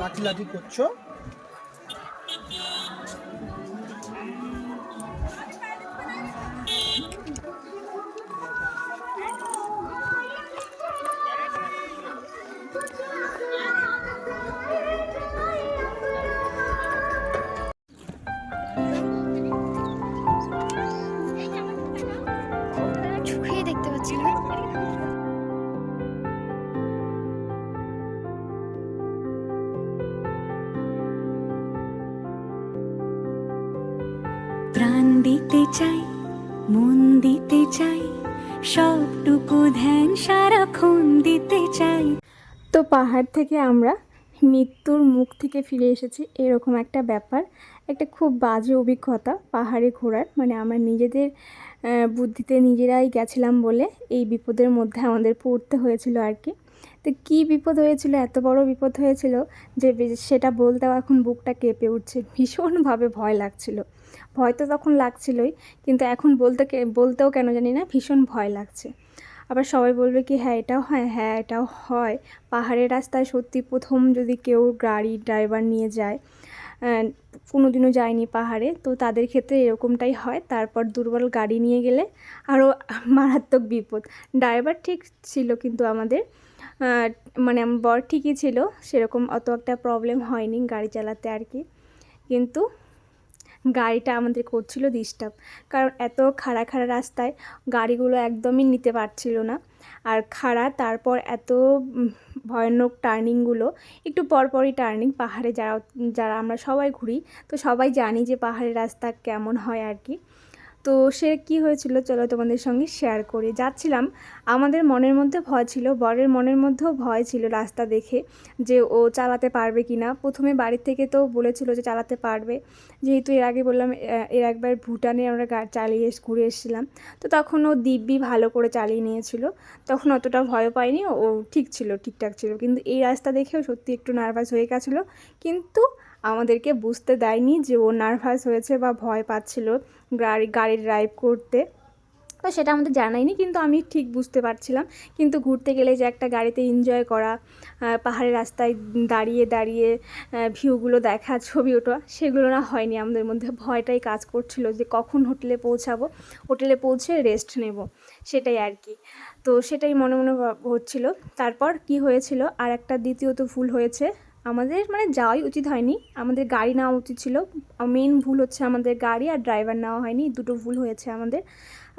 লাঠি লাঠি করছ। পাহাড় থেকে আমরা মৃত্যুর মুখ থেকে ফিরে এসেছি। এরকম একটা ব্যাপার। একটা খুব বাজে অভিজ্ঞতা পাহাড়ে ঘোরার। মানে আমরা নিজেদের বুদ্ধিতে নিজেরাই গেছিলাম বলে এই বিপদের মধ্যে আমাদের পড়তে হয়েছিল আর কি। তো কী বিপদ হয়েছিল, এত বড় বিপদ হয়েছিল যে সেটা বলতেও এখন বুকটা কেঁপে উঠছে। ভীষণভাবে ভয় লাগছিল। ভয় তো তখন লাগছিলই, কিন্তু এখন বলতে বলতেও কেন জানি না, ভীষণ ভয় লাগছে। আবার সবাই বলবে কি হ্যাঁ এটাও হয় হ্যাঁ এটাও হয়। পাহাড়ের রাস্তায় সত্যি প্রথম যদি কেউ গাড়ি, ড্রাইভার নিয়ে যায় কোনো দিনও যায়নি পাহাড়ে, তো তাদের ক্ষেত্রে এরকমটাই হয়। তারপর দুর্বল গাড়ি নিয়ে গেলে আরও মারাত্মক বিপদ। ড্রাইভার ঠিক ছিল কিন্তু আমাদের মানে বর ঠিকই ছিল, সেরকম অত একটা প্রবলেম হয়নি গাড়ি চালাতে আর কি। কিন্তু গাড়িটা আমাদের করছিল ডিস্টার্ব কারণ এত খাড়া খাড়া রাস্তায় গাড়িগুলো একদমই নিতে পারছিল না। আর খাড়া, তারপর এত ভয়ানক টার্নিংগুলো একটু পরপরই টার্নিং পাহাড়ে যারা যারা আমরা সবাই ঘুরি, তো সবাই জানি যে পাহাড়ের রাস্তা কেমন হয় আর কি। তো সে কি হয়েছিল চলো তোমাদের সঙ্গে শেয়ার করি। যাচ্ছিলাম, আমাদের মনের মধ্যে ভয় ছিল, বরের মনের মধ্যেও ভয় ছিল রাস্তা দেখে যে ও চালাতে পারবে কি না প্রথমে বাড়ির থেকে তো বলেছিল যে চালাতে পারবে। যেহেতু এর আগে বললাম এর একবার ভুটানে আমরা গাড়ি চালিয়ে ঘুরে এসেছিলাম। তো তখন ও দিব্যি ভালো করে চালিয়ে নিয়েছিল। তখন অতটা ভয় পায়নি, ও ঠিক ছিল, ঠিকঠাক ছিল। কিন্তু এই রাস্তা দেখেও সত্যি একটু নার্ভাস হয়ে গেছিল। কিন্তু আমাদেরকে বুঝতে দেয়নি যে ও নার্ভাস হয়েছে বা ভয় পাচ্ছিল। গাড়ি গাড়ি ড্রাইভ করতে। তো সেটা আমাদের জানাইনি কিন্তু আমি ঠিক বুঝতে পারছিলাম। কিন্তু ঘুরতে গেলে যে একটা গাড়িতে এনজয় করা পাহাড়ের রাস্তায় দাঁড়িয়ে দাঁড়িয়ে ভিউগুলো দেখা, ছবি ওঠা, সেগুলো না হয়নি। আমাদের মধ্যে ভয়টাই কাজ করছিল যে কখন হোটেলে পৌঁছাবো, হোটেলে পৌঁছে রেস্ট নেব, সেটাই আর কি। তো সেটাই মনে মনে হচ্ছিল। তারপর কি হয়েছিল? আর একটা দ্বিতীয়ত ভুল হয়েছে। আমাদের মানে যাওয়াই উচিত হয়নি। আমাদের গাড়ি নেওয়া উচিত ছিল। মেন ভুল হচ্ছে আমাদের গাড়ি আর ড্রাইভার নেওয়া হয়নি। দুটো ভুল হয়েছে আমাদের।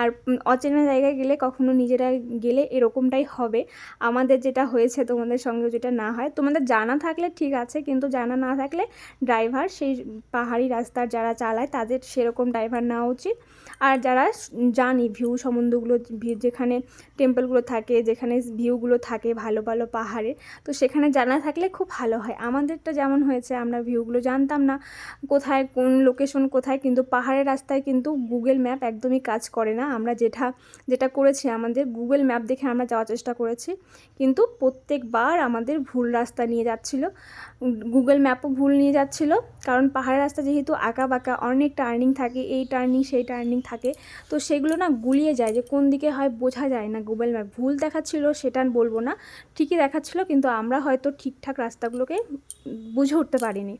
আর অচেনা জায়গায় গেলে কখনো নিজেরা গেলে এরকমটাই হবে। আমাদের যেটা হয়েছে তোমাদের সঙ্গে যেটা না হয়, তোমাদের জানা থাকলে ঠিক আছে, কিন্তু জানা না থাকলে ড্রাইভার সেই পাহাড়ি রাস্তার যারা চালায় তাদের সেরকম ড্রাইভার নেওয়া উচিত। আর যারা জানি ভিউ সম্বন্ধগুলো যেখানে টেম্পলগুলো থাকে, যেখানে ভিউগুলো থাকে ভালো ভালো পাহাড়ে, তো সেখানে জানা থাকলে খুব ভালো হয়। আমাদেরটা যেমন হয়েছে, আমরা ভিউগুলো জানতাম না। কোথায় কোন লোকেশন কোথায়, কিন্তু পাহাড়ের রাস্তায় কিন্তু গুগল ম্যাপ একদমই কাজ করে না। আমরা যেটা যেটা করেছি আমাদের গুগল ম্যাপ দেখে আমরা যাওয়ার চেষ্টা করেছি। কিন্তু প্রত্যেকবার আমাদের ভুল রাস্তা নিয়ে যাচ্ছিল। গুগল ম্যাপও ভুল নিয়ে যাচ্ছিল। কারণ পাহাড়ের রাস্তা যেহেতু আঁকা বাঁকা অনেক টার্নিং থাকে, এই টার্নিং সেই টার্নিং থাকে। তো সেগুলো না গুলিয়ে যায় যে কোন দিকে হয় বোঝা যায় না। গুগল ম্যাপ ভুল দেখাচ্ছিল, সেটা বলব না। ঠিকই দেখাচ্ছিল, কিন্তু আমরা হয়তো ঠিকঠাক রাস্তাগুলোকে বুঝে উঠতে পারিনি।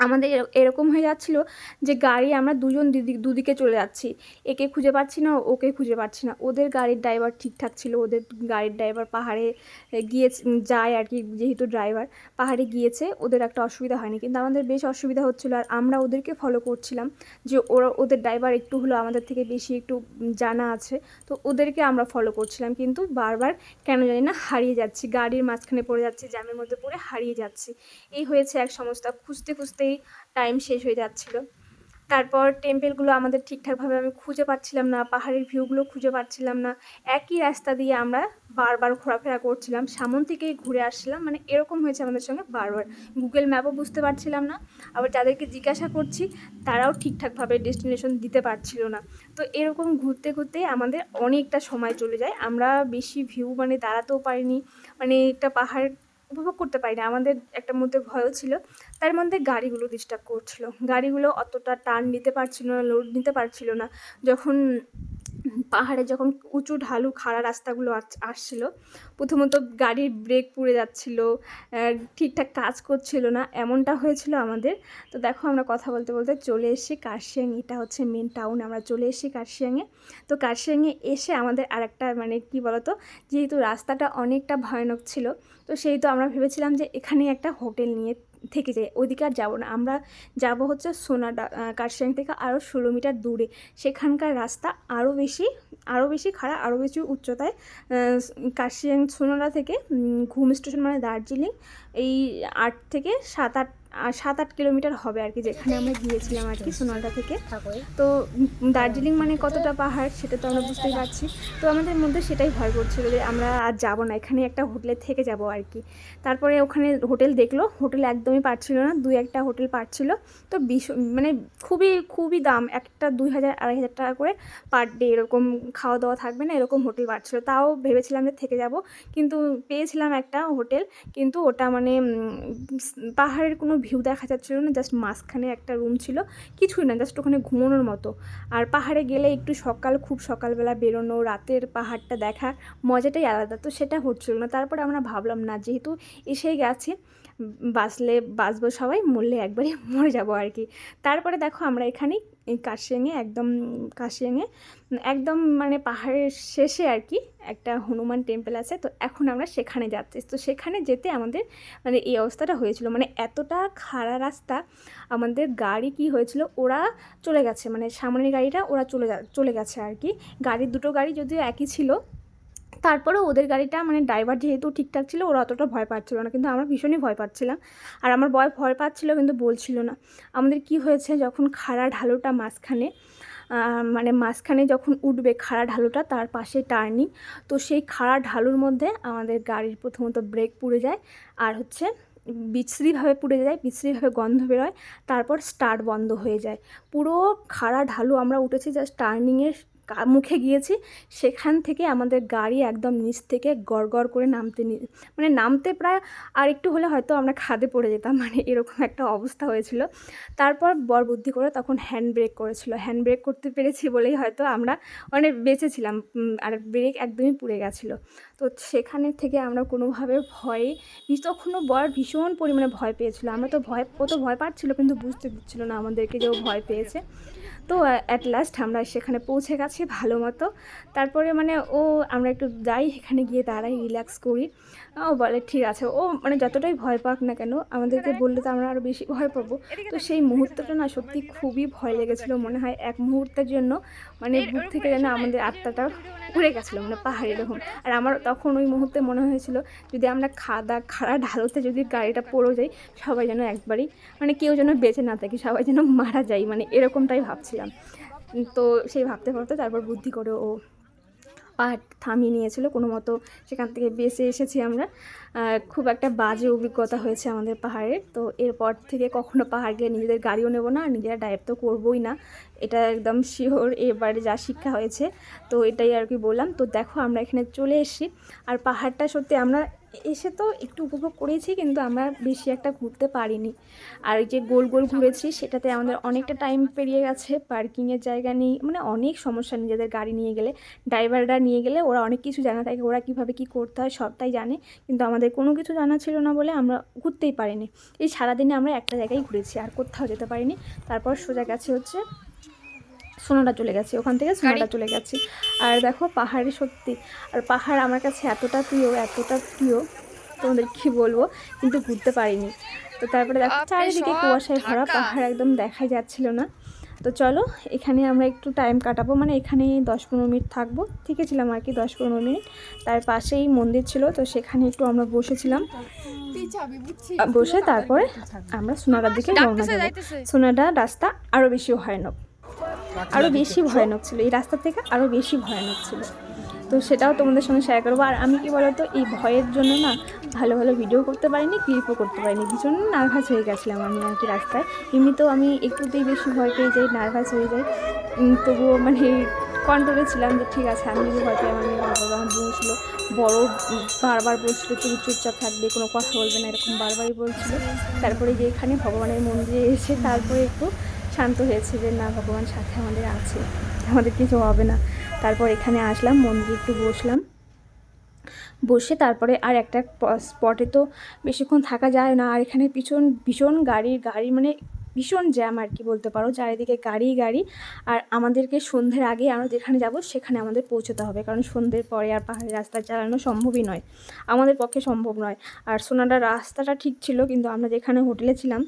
আমাদের এর- এরকম হয়ে যাচ্ছিল যে গাড়ি আমরা দুজন দিদি, দুদিকে চলে যাচ্ছি। একে খুঁজে পাচ্ছি না, ওকে খুঁজে পাচ্ছি না। ওদের গাড়ির ড্রাইভার ঠিকঠাক ছিল, ওদের গাড়ির ড্রাইভার পাহাড়ে গিয়ে যায় আর কি যেহেতু ড্রাইভার পাহাড়ে গিয়েছে, ওদের একটা অসুবিধা হয়নি। কিন্তু আমাদের বেশ অসুবিধা হচ্ছিল আর আমরা ওদেরকে ফলো করছিলাম যে ওরা, ওদের ড্রাইভার একটু হলো আমাদের থেকে বেশি একটু জানা আছে। তো ওদেরকে আমরা ফলো করছিলাম কিন্তু বারবার কেন জানি না হারিয়ে যাচ্ছি। গাড়ির মাঝখানে পড়ে যাচ্ছি, জ্যামের মধ্যে পড়ে হারিয়ে যাচ্ছি। এই হয়েছে এক সমস্যা। খুঁজতে খুঁজতে খুঁজতেই টাইম শেষ হয়ে যাচ্ছিল। তারপর টেম্পেলগুলো আমাদের ঠিকঠাকভাবে আমি খুঁজে পাচ্ছিলাম না, পাহাড়ের ভিউগুলো খুঁজে পাচ্ছিলাম না। একই রাস্তা দিয়ে আমরা বারবার ঘোরাফেরা করছিলাম, সামন থেকেই ঘুরে আসছিলাম। মানে এরকম হয়েছে আমাদের সঙ্গে বারবার। গুগল ম্যাপও বুঝতে পারছিলাম না। আবার যাদেরকে জিজ্ঞাসা করছি, তারাও ঠিকঠাকভাবে ডেস্টিনেশন দিতে পারছিল না। তো এরকম ঘুরতে ঘুরতে আমাদের অনেকটা সময় চলে যায়। আমরা বেশি ভিউ মানে দাঁড়াতেও পারিনি। মানে একটা পাহাড় উপভোগ করতে পারি না আমাদের একটা মধ্যে ভয়ও ছিল। তার মধ্যে গাড়িগুলো ডিস্টার্ব করছিল। গাড়িগুলো অতটা টার্ন নিতে পারছিল না লোড নিতে পারছিল না। যখন পাহাড়ে যখন উঁচু ঢালু, খাড়া রাস্তাগুলো আস- আসছিল প্রথমত গাড়ির ব্রেক পুড়ে যাচ্ছিল ঠিকঠাক কাজ করছিল না, এমনটা হয়েছিল আমাদের। তো দেখো আমরা কথা বলতে বলতে চলে এসেছি কার্শিয়াং এটা হচ্ছে মেন টাউন আমরা চলে এসেছি কার্শিয়াংয়ে তো কার্শিয়াংয়ে এসে আমাদের আরেকটা মানে কি বলতো, যেহেতু রাস্তাটা অনেকটা ভয়ানক ছিল, তো সেই তো আমরা ভেবেছিলাম যে এখানেই একটা হোটেল নিয়ে থেকে যাই, ওইদিকে আর যাব না। আমরা যাব হচ্ছে সোনাডা কার্শিয়াং থেকে আরও ষোলো মিটার দূরে। সেখানকার রাস্তা আরও বেশি আরও বেশি খারাপ আরও বেশি উচ্চতায়। কাশিয়াং সোনাডা থেকে ঘুম স্টেশন মানে দার্জিলিং, এই আট থেকে সাত, আট সাত আট কিলোমিটার হবে আর কি যেখানে আমরা গিয়েছিলাম আর কি সোনাডা থেকে। তো দার্জিলিং মানে কতটা পাহাড় সেটা তো আমরা বুঝতেই পারছি। তো আমাদের মধ্যে সেটাই ভয় করছিল যে আমরা আর যাব না এখানে একটা হোটেলে থেকে যাব আর কি। তারপরে ওখানে হোটেল দেখল হোটেল একদমই পারছিল না দুই একটা হোটেল পারছিল। তো ভীষণ মানে খুবই খুবই দাম একটা দুই হাজার আড়াই হাজার টাকা করে পার ডে এরকম খাওয়া দাওয়া থাকবে না এরকম হোটেল পাচ্ছিল তাও ভেবেছিলাম যে থেকে যাব কিন্তু পেয়েছিলাম একটা হোটেল কিন্তু ওটা মানে পাহাড়ের কোনো ভিউ দেখা যাচ্ছিল না জাস্ট মাঝখানে একটা রুম ছিল, কিছুই না জাস্ট ওখানে ঘুমানোর মতো। আর পাহাড়ে গেলে একটু সকাল, খুব সকালবেলা বেরোনো, রাতের পাহাড়টা দেখা, মজাটাই আলাদা। তো সেটা হচ্ছিল না। তারপরে আমরা ভাবলাম, না, যেহেতু এসে গেছে, বাঁচলে বাঁচবো সবাই, মরলে একবারে মরে যাব আর কি। তারপরে দেখো আমরা এখানেই এই কাশিয়াঙে, একদম কাশিয়াঙে, একদম মানে পাহাড়ের শেষে আর কি একটা হনুমান টেম্পল আছে। তো এখন আমরা সেখানে যাচ্ছি। তো সেখানে যেতে আমাদের মানে এই অবস্থাটা হয়েছিল। মানে এতটা খাড়া রাস্তা, আমাদের গাড়ি কি হয়েছিল, ওরা চলে গেছে। মানে সামনের গাড়িটা ওরা চলে চলে গেছে আর কি। গাড়ির দুটো গাড়ি যদিও একই ছিল তারপরে ওদের গাড়িটা মানে ড্রাইভার যেহেতু ঠিকঠাক ছিল, ওরা অতটা ভয় পাচ্ছিল না। কিন্তু আমরা ভীষণই ভয় পাচ্ছিলাম। আর আমার বয় ভয় পাচ্ছিল কিন্তু বলছিল না। আমাদের কি হয়েছে, যখন খাড়া ঢালুটা মাঝখানে মানে মাঝখানে যখন উঠবে খাড়া ঢালুটা, তার পাশে টার্নিং তো সেই খাড়া ঢালুর মধ্যে আমাদের গাড়ির প্রথমত ব্রেক পুড়ে যায়, আর হচ্ছে বিশ্রীভাবে পুড়ে যায়, বিশ্রীভাবে গন্ধ বেরোয়, তারপর স্টার্ট বন্ধ হয়ে যায়। পুরো খাড়া ঢালু আমরা উঠেছি জাস্ট টার্নিংয়ের মুখে গিয়েছি, সেখান থেকে আমাদের গাড়ি একদম নিচ থেকে গড় করে নামতে মানে নামতে প্রায় আর একটু হলে হয়তো আমরা খাদে পড়ে যেতাম মানে এরকম একটা অবস্থা হয়েছিল। তারপর বর বুদ্ধি করে তখন হ্যান্ড ব্রেক করেছিল। হ্যান্ড ব্রেক করতে পেরেছি বলেই হয়তো আমরা অনেক বেঁচেছিলাম আর ব্রেক একদমই পুড়ে গেছিল। তো সেখানে থেকে আমরা কোনোভাবে ভয়ে তখনও বর ভীষণ পরিমাণে ভয় পেয়েছিল। আমরা তো ভয়, ও তো ভয় পাচ্ছিলো, কিন্তু বুঝতে দিচ্ছিল না আমাদেরকে যে ও ভয় পেয়েছে। তো অ্যাট লাস্ট আমরা সেখানে পৌঁছে গেছি ভালো মতো। তারপরে মানে ও, আমরা একটু যাই, এখানে গিয়ে দাঁড়াই রিল্যাক্স করি। ও বলে, ঠিক আছে। ও মানে যতটাই ভয় পাক না কেন, আমাদেরকে বললে তো আমরা আরও বেশি ভয় পাবো। তো সেই মুহূর্তটা না সত্যি খুবই ভয় লেগেছিলো মনে হয় এক মুহূর্তের জন্য। মানে বুক থেকে যেন আমাদের আত্মাটা উড়ে গেছিল মানে পাহাড়ে এরকম আর আমার তখন ওই মুহূর্তে মনে হয়েছিল যদি আমরা খাদা খাড়া ঢালতে যদি গাড়িটা পড়ে যাই সবাই যেন একবারই মানে কেউ যেন বেঁচে না থাকে সবাই যেন মারা যায় মানে এরকমটাই ভাবছিলাম। তো সেই ভাবতে ভাবতে তারপর বুদ্ধি করে ও পাহাড় থামিয়ে নিয়েছিল, কোনো মতো সেখান থেকে বেঁচে এসেছি আমরা। খুব একটা বাজে অভিজ্ঞতা হয়েছে আমাদের পাহাড়ের। তো এরপর থেকে কখনো পাহাড় গিয়ে নিজেদের গাড়িও নেব না, আর নিজেরা ড্রাইভ তো করবোই না। এটা একদম শিওর এবারে যা শিক্ষা হয়েছে। তো এটাই আর কি বললাম। তো দেখো আমরা এখানে চলে এসেছি। আর পাহাড়টা সত্যি আমরা এসে তো একটু উপভোগ করেছি, কিন্তু আমরা বেশি একটা ঘুরতে পারিনি। আর যে গোল গোল ঘুরেছি, সেটাতে আমাদের অনেকটা টাইম পেরিয়ে গেছে পার্কিংয়ের জায়গা নেই মানে অনেক সমস্যা নিজেদের গাড়ি নিয়ে গেলে। ড্রাইভাররা নিয়ে গেলে ওরা অনেক কিছু জানা থাকে, ওরা কীভাবে কী করতে হয়, সবটাই জানে। কিন্তু আমাদের কোনো কিছু জানা ছিল না বলে আমরা ঘুরতেই পারিনি। এই সারাদিনে আমরা একটা জায়গায় ঘুরেছি, আর কোথাও যেতে পারিনি। তারপর সোজা গেছে হচ্ছে সোনাটা চলে গেছে ওখান থেকে সোনাটা চলে গেছি। আর দেখো পাহাড়ে সত্যি। আর পাহাড় আমার কাছে এতটা প্রিয় এতটা প্রিয় তোমাদের কি বলব? কিন্তু ঘুরতে পারিনি। তো তারপরে দেখো চারিদিকে কুয়াশায় ভরা পাহাড় একদম দেখাই যাচ্ছিল না। তো চলো এখানে আমরা একটু টাইম কাটাবো। মানে এখানে দশ পনেরো মিনিট থাকব। থেকেছিলাম আর কি দশ পনেরো মিনিট। তার পাশেই মন্দির ছিল তো সেখানে একটু আমরা বসেছিলাম। বসে তারপরে আমরা সোনারার দিকে রওনা দেবো। সোনাডা রাস্তা আরও বেশি ভয়ানক আরও বেশি ভয়ানক ছিল। এই রাস্তা থেকে আরও বেশি ভয়ানক ছিল। তো সেটাও তোমাদের সঙ্গে শেয়ার করব। আর আমি কি বলতো এই ভয়ের জন্য না ভালো ভালো ভিডিও করতে পারিনি ক্লিপও করতে পারিনি। ভীষণ নার্ভাস হয়ে গেছিলাম আমি আর কি রাস্তায়। এমনিতেও আমি একটুতেই বেশি ভয় পেয়ে যাই নার্ভাস হয়ে যাই। তবুও মানে কন্ট্রোলে ছিলাম যে ঠিক আছে আমি যদি ভয় পাই আমার মেয়ে আমার বোন বড় বারবার বলছিল তুমি চুপচাপ থাকবে কোনো কথা বলবে না এরকম বারবারই বলছিল। তারপরে যে এখানে ভগবানের মন্দিরে এসে তারপরে একটু শান্ত হয়েছে যে, না, ভগবান সাথে আমাদের আছে, আমাদের কিছু হবে না। তারপর এখানে আসলাম, মন্দিরে একটু বসলাম। বসে তারপরে আর একটা স্পটে তো বেশিক্ষণ থাকা যায় না। আর এখানে পিছন, ভীষণ গাড়ি গাড়ি মানে ভীষণ জ্যাম আর কি বলতে পারো। চারিদিকে গাড়ি গাড়ি। আর আমাদেরকে সন্ধ্যের আগে আমরা যেখানে যাব, সেখানে আমাদের পৌঁছতে হবে। কারণ সন্ধ্যের পরে আর পাহাড়ি রাস্তা চালানো সম্ভবই নয়। আমাদের পক্ষে সম্ভব নয়। আর সোনাডার রাস্তাটা ঠিক ছিল, কিন্তু আমরা যেখানে হোটেলে ছিলাম,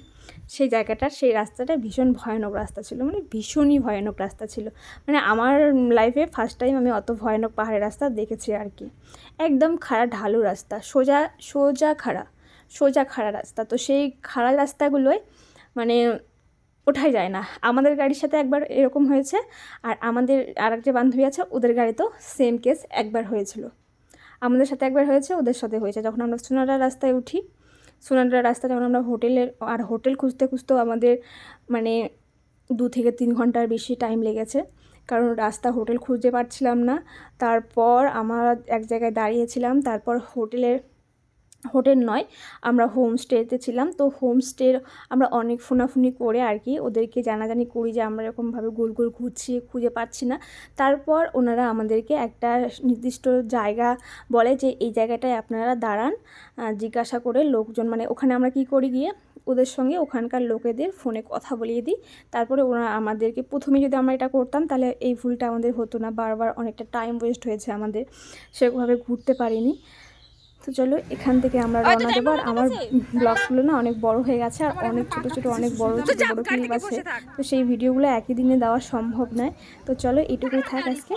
সেই জায়গাটা সেই রাস্তাটা ভীষণ ভয়ানক রাস্তা ছিল। মানে ভীষণই ভয়ানক রাস্তা ছিল। মানে আমার লাইফে ফার্স্ট টাইম আমি অত ভয়ানক পাহাড়ের রাস্তা দেখেছি আর কি। একদম খাড়া, ঢালু রাস্তা, সোজা সোজা খাড়া সোজা খাড়া রাস্তা। তো সেই খাড়া রাস্তাগুলোয় মানে ওঠাই যায় না। আমাদের গাড়ির সাথে একবার এরকম হয়েছে আর আমাদের আর একটা বান্ধবী আছে, ওদের গাড়িতেও সেম কেস একবার হয়েছিল। আমাদের সাথে একবার হয়েছে, ওদের সাথে হয়েছে। যখন আমরা সোনাডা রাস্তায় উঠি সোনাডা রাস্তা যখন আমরা হোটেলের আর হোটেল খুঁজতে খুঁজতেও আমাদের মানে দু থেকে তিন ঘণ্টার বেশি টাইম লেগেছে। কারণ রাস্তা হোটেল খুঁজে পাচ্ছিলাম না। তারপর আমরা এক জায়গায় দাঁড়িয়েছিলাম, তারপর হোটেলের হোটেল নয়, আমরা হোমস্টেতে ছিলাম। তো হোমস্টের আমরা অনেক ফোনাফুনি করে আর কি ওদেরকে জানাজানি করি যে আমরা এরকমভাবে গোল গোল ঘুরছি, খুঁজে পাচ্ছি না। তারপর ওনারা আমাদেরকে একটা নির্দিষ্ট জায়গা বলে যে, এই জায়গাটায় আপনারা দাঁড়ান জিজ্ঞাসা করে লোকজন মানে ওখানে আমরা কি করি গিয়ে, ওদের সঙ্গে ওখানকার লোকেদের ফোনে কথা বলিয়ে দিই। তারপরে ওরা আমাদেরকে প্রথমে যদি আমরা এটা করতাম, তাহলে এই ভুলটা আমাদের হতো না। বারবার অনেকটা টাইম ওয়েস্ট হয়েছে আমাদের। সেরকমভাবে ঘুরতে পারিনি। তো চলো এখান থেকে আমরা রওনা দেবো। আর আমার ব্লগগুলো না অনেক বড় হয়ে গেছে আর অনেক ছোট ছোট অনেক বড় ছোট বড় ক্লিপ আছে। তো সেই ভিডিওগুলো একই দিনে দেওয়া সম্ভব নয়। তো চলো এটুকুই থাক আজকে।